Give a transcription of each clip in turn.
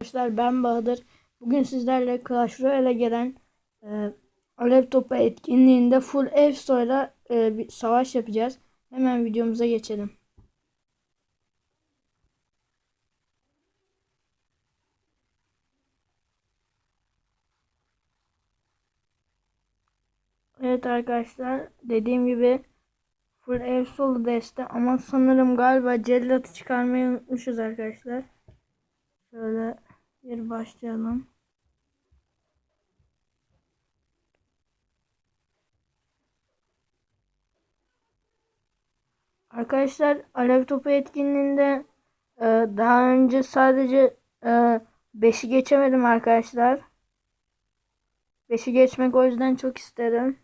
Arkadaşlar ben Bahadır. Bugün sizlerle Clash Royale'e gelen e, Alev Topu etkinliğinde full EFSO'yla e, bir savaş yapacağız. Hemen videomuza geçelim. Evet arkadaşlar dediğim gibi full EFSO'lu deste ama sanırım galiba cellatı çıkarmayı unutmuşuz arkadaşlar. Şöyle bir başlayalım. Arkadaşlar Alev Topu etkinliğinde e, daha önce sadece 5'i geçemedim arkadaşlar. 5'i geçmek o yüzden çok isterim.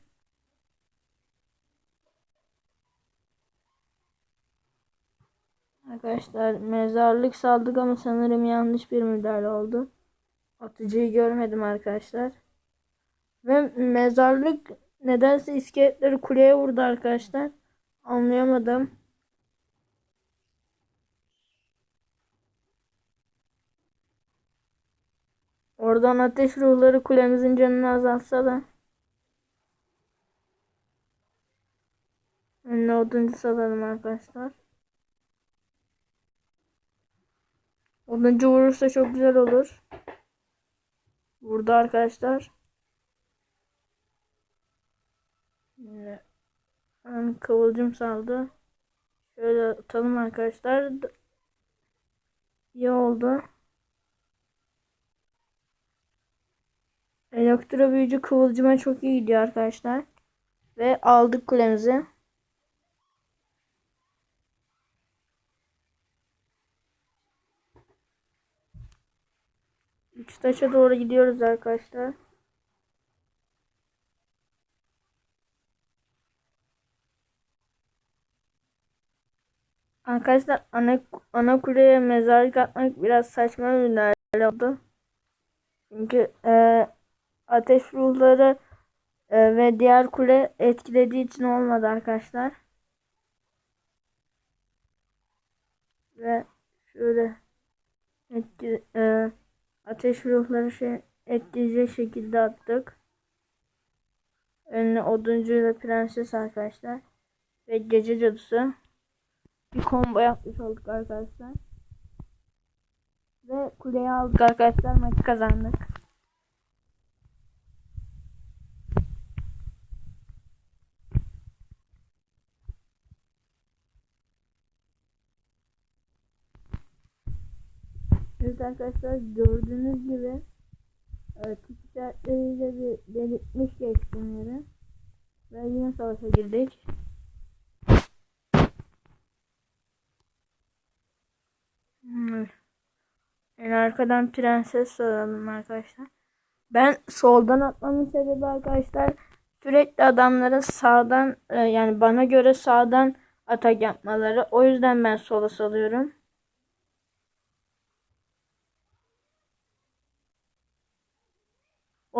Arkadaşlar mezarlık saldık ama sanırım yanlış bir müdahale oldu. Atıcıyı görmedim arkadaşlar. Ve mezarlık nedense iskeletleri kuleye vurdu arkadaşlar. Anlayamadım. Oradan ateş ruhları kulemizin canını azaltsa da. Önüne oduncu salalım arkadaşlar. Oduncu vurursa çok güzel olur. Vurdu arkadaşlar. Yine kıvılcım saldı. Şöyle atalım arkadaşlar. İyi oldu. Elektro büyücü kıvılcıma çok iyi gidiyor arkadaşlar. Ve aldık kulemizi. Üç taşa doğru gidiyoruz arkadaşlar. Arkadaşlar ana, ana kuleye mezarlık atmak biraz saçma bir müdahale oldu. Çünkü e, ateş ruhları e, ve diğer kule etkilediği için olmadı arkadaşlar. Ve şöyle etki, e, ateş ruhları şey etkileyecek şekilde attık. Önüne oduncuyla prenses arkadaşlar. Ve gece cadısı. Bir combo yapmış olduk arkadaşlar. Ve kuleyi aldık arkadaşlar. Maçı kazandık. Evet arkadaşlar gördüğünüz gibi e, tip işaretleriyle bir belirtmiş geçtim yeri. Ve yine savaşa girdik. Hmm. En arkadan prenses soralım arkadaşlar. Ben soldan atmamın sebebi arkadaşlar sürekli adamların sağdan e, yani bana göre sağdan atak yapmaları. O yüzden ben sola salıyorum.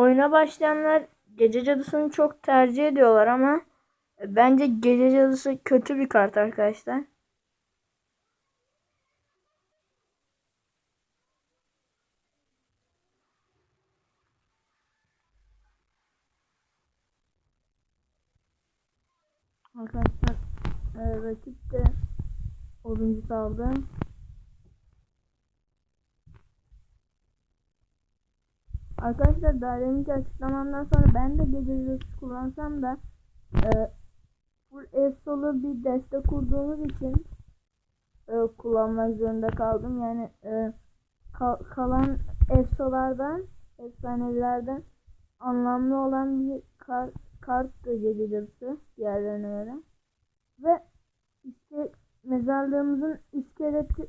Oyuna başlayanlar gece cadısını çok tercih ediyorlar ama bence gece cadısı kötü bir kart arkadaşlar. Arkadaşlar e, rakip de oyuncu aldı. Arkadaşlar daha deminki açıklamamdan sonra ben de gece virüsü kullansam da e, full ESO'lu bir deste kurduğumuz için e, kullanmak zorunda kaldım. Yani e, kal kalan ESO'lardan efsanelerden anlamlı olan bir kar karttı gece virüsü diğerlerine göre. Ve işte mezarlığımızın iskeleti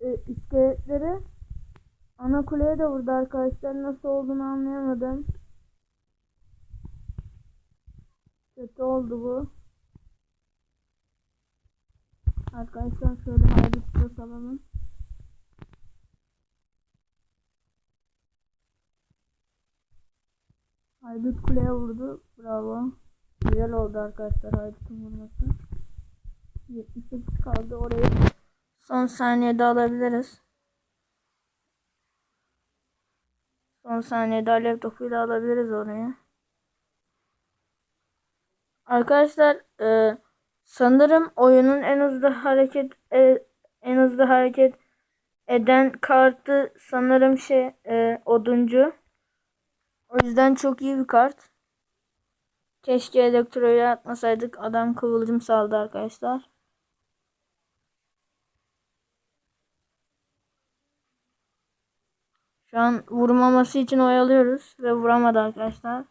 e, iskeletleri Ana kuleye de vurdu arkadaşlar. Nasıl olduğunu anlayamadım. Kötü oldu bu. Arkadaşlar şöyle haydutla salalım. Haydut kuleye vurdu. Bravo. Güzel oldu arkadaşlar haydutun vurması. 78 kaldı. Orayı son saniyede alabiliriz. Son saniyede alev topuyla alabiliriz oraya. Arkadaşlar e, sanırım oyunun en hızlı hareket e, en hızlı hareket eden kartı sanırım şey e, oduncu. O yüzden çok iyi bir kart. Keşke elektroya atmasaydık. Adam kıvılcım saldı arkadaşlar. Şu an vurmaması için oyalıyoruz ve vuramadı arkadaşlar.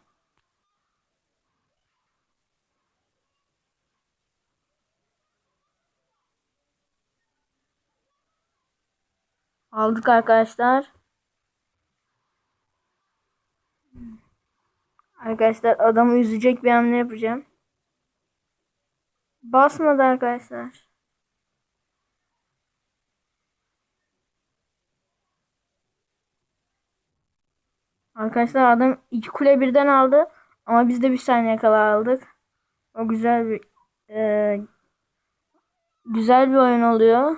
Aldık arkadaşlar. Arkadaşlar adamı üzecek bir hamle yapacağım. Basmadı arkadaşlar. Arkadaşlar adam iki kule birden aldı. Ama biz de bir saniye kala aldık. O güzel bir e, güzel bir oyun oluyor.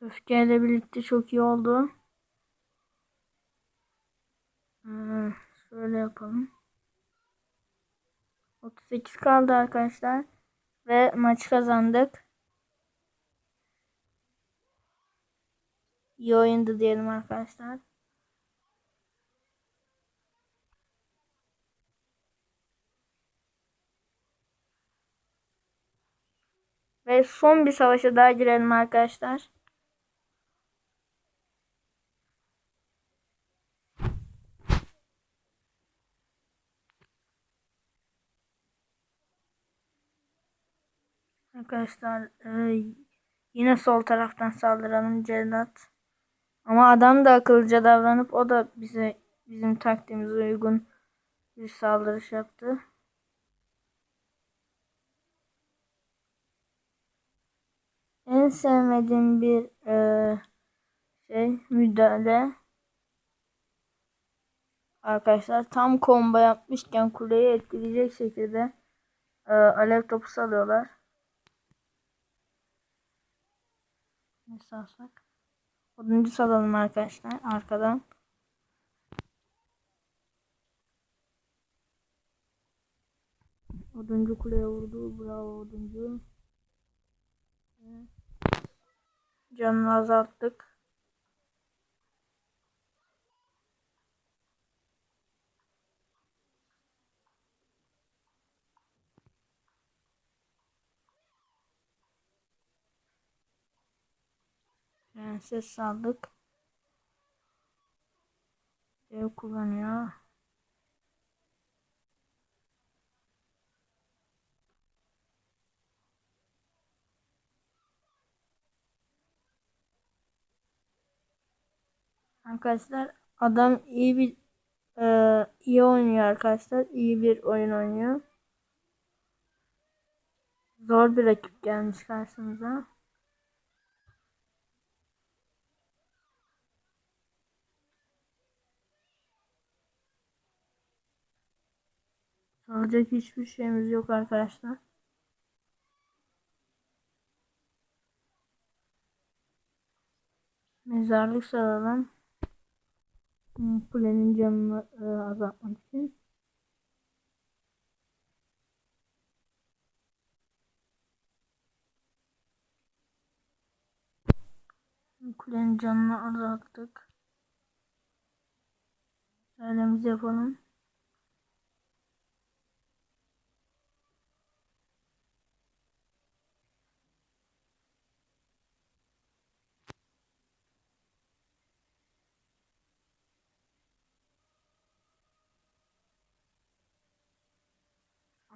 Öfkeyle birlikte çok iyi oldu. Şöyle yapalım. 38 kaldı arkadaşlar. Ve maçı kazandık. İyi oyundu diyelim arkadaşlar. Ve son bir savaşa daha girelim arkadaşlar. Arkadaşlar e, yine sol taraftan saldıralım cellat. Ama adam da akıllıca davranıp o da bize bizim taktiğimize uygun bir saldırış yaptı. En sevmediğim bir e, şey müdahale. Arkadaşlar tam combo yapmışken kuleyi etkileyecek şekilde e, alev topu salıyorlar. Ne salsak? Oduncu salalım arkadaşlar arkadan. Oduncu kuleye vurdu. Bravo oduncu. Canını azalttık. Prenses saldık. Dev kullanıyor. Arkadaşlar adam iyi bir e, iyi oynuyor arkadaşlar. İyi bir oyun oynuyor. Zor bir rakip gelmiş karşımıza. Alacak hiçbir şeyimiz yok arkadaşlar. Mezarlık saralım. Kulenin canını e, azaltmak için. Kulenin canını azalttık. Söylemizi yapalım.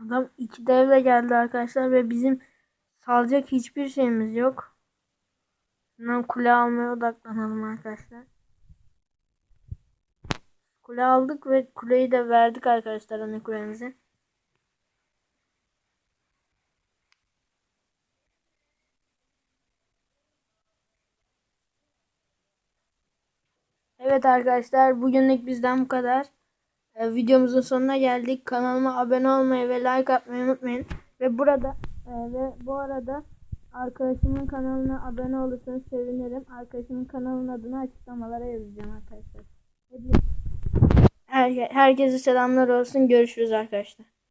Adam iki devle geldi arkadaşlar ve bizim salacak hiçbir şeyimiz yok. Bundan kule almaya odaklanalım arkadaşlar. Kule aldık ve kuleyi de verdik arkadaşlar ana kulemize. Evet arkadaşlar bugünlük bizden bu kadar. Ee, videomuzun sonuna geldik. Kanalıma abone olmayı ve like atmayı unutmayın. Ve burada e, ve bu arada arkadaşımın kanalına abone olursanız sevinirim. Arkadaşımın kanalının adını açıklamalara yazacağım arkadaşlar. Her, herkese selamlar olsun. Görüşürüz arkadaşlar.